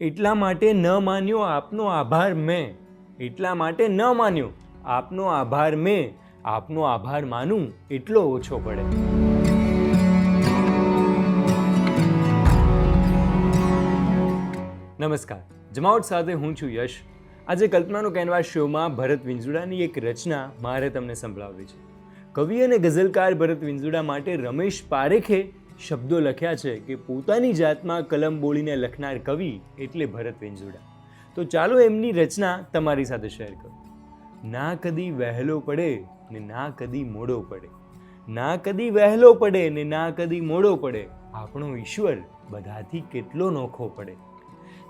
એટલા માટે ન માન્યો આપનો આભાર મેં. એટલા માટે ન માન્યો આપનો આભાર મેં. આપનો આભાર માનું એટલો ઓછો પડે. નમસ્કાર. જમાવટ સાથે હું છું યશ. આજે કલ્પનાનો કેનવાસ શોમાં ભરત વિંજુડાની એક રચના મારે તમને સંભળાવવી છે. કવિ અને ગઝલકાર ભરત વિંજુડા માટે રમેશ પારેખે શબ્દો લખ્યા છે કે પોતાની જાતમાં કલમ બોલીને લખનાર કવિ એટલે ભરત વેંજોડા. તો ચાલો એમની રચના તમારી સાથે શેર કરું. ના કદી વહેલો પડે ને ના કદી મોડો પડે. ના કદી વહેલો પડે ને ના કદી મોડો પડે. આપણો ઈશ્વર બધાથી કેટલો નોખો પડે.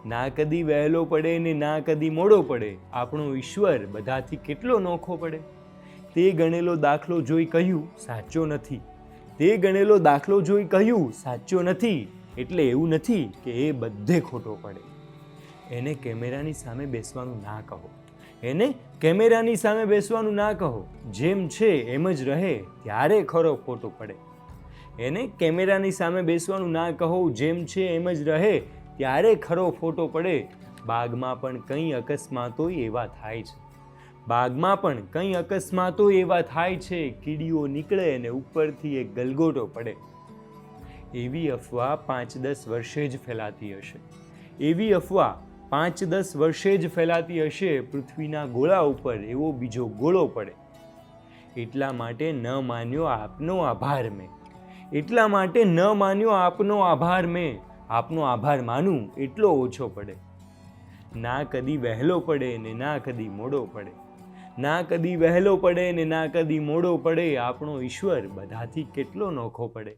ના કદી વહેલો પડે ને ના કદી મોડો પડે. આપણો ઈશ્વર બધાથી કેટલો નોખો પડે. તે ગણેલો દાખલો જોઈ કહ્યું, સાચો નથી. તે ગણેલો દાખલો જોઈ કહ્યું, સાચો નથી. એટલે એવું નથી કે એ બધે ખોટો પડે. એને કેમેરાની સામે બેસવાનું ના કહો. એને કેમેરાની સામે બેસવાનું ના કહો. જેમ છે એમ જ રહે, ત્યારે ખરો ખોટો પડે. એને કેમેરાની સામે બેસવાનું ના કહો, જેમ છે એમ જ રહે, ત્યારે ખરો ફોટો પડે. બાગમાં પણ કંઈ અકસ્માતો એવા થાય છે. બાગમાં પણ કંઈ અકસ્માતો એવા થાય છે, કીડીઓ નીકળે અને ઉપરથી એક ગલગોટો પડે. એવી અફવા પાંચ દસ વર્ષે જ ફેલાતી હશે. એવી અફવા પાંચ દસ વર્ષે જ ફેલાતી હશે, પૃથ્વીના ગોળા ઉપર એવો બીજો ગોળો પડે. એટલા માટે ન માન્યો આપનો આભાર મેં. એટલા માટે ન માન્યો આપનો આભાર મેં. આપનો આભાર માનું એટલો ઓછો પડે. ના કદી વહેલો પડે ને ના કદી મોડો પડે. ના કદી વહેલો પડે ને ના કદી મોડો પડે, આપણો ઈશ્વર બધાથી કેટલો નોખો પડે.